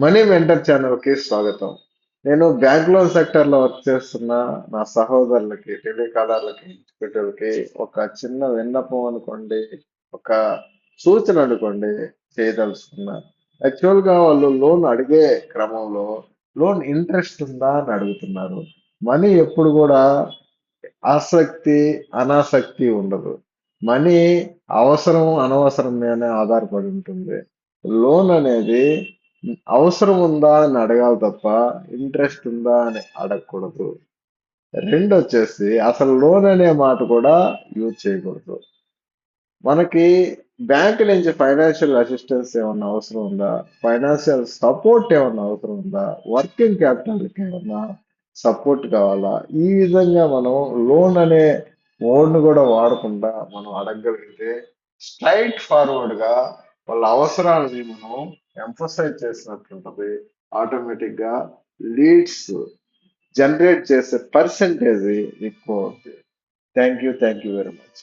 Money mentor ఛానల్కి స్వాగతం. నేను బ్యాంక్ లోన్ సెక్టర్లో వర్క్ చేస్తున్న నా సహోదరులకి టెలికాలర్లకి ఎగ్జిక్యూటివ్లకి ఒక చిన్న విన్నపం అనుకోండి ఒక సూచన అనుకోండి చేయదలుచుకున్నా. యాక్చువల్గా వాళ్ళు లోన్ అడిగే క్రమంలో లోన్ ఇంట్రెస్ట్ ఉందా అని అడుగుతున్నారు. మనీ ఎప్పుడు కూడా ఆసక్తి అనాసక్తి ఉండదు. మనీ అవసరం అనవసరం మీదనే ఆధారపడి ఉంటుంది. లోన్ అనేది అవసరం ఉందా అని అడగాలి తప్ప ఇంట్రెస్ట్ ఉందా అని అడగకూడదు. రెండు వచ్చేసి అసలు లోన్ అనే మాట కూడా యూజ్ చేయకూడదు. మనకి బ్యాంక్ నుంచి ఫైనాన్షియల్ అసిస్టెన్స్ ఏమన్నా అవసరం ఉందా? ఫైనాన్షియల్ సపోర్ట్ ఏమన్నా అవసరం ఉందా? వర్కింగ్ క్యాపిటల్కి ఏమన్నా సపోర్ట్ కావాలా? ఈ విధంగా మనం లోన్ అనే మోడ్ను కూడా వాడకుండా మనం అడగగలిగితే స్ట్రైట్ ఫార్వర్డ్గా వాళ్ళ అవసరాలని మనం ఎంఫసైజ్ చేసినట్టుంటది ఆటోమేటిక్గా లీడ్స్ జనరేట్ చేసే పర్సంటేజ్ ఎక్కువ అవుతుంది thank you thank you very much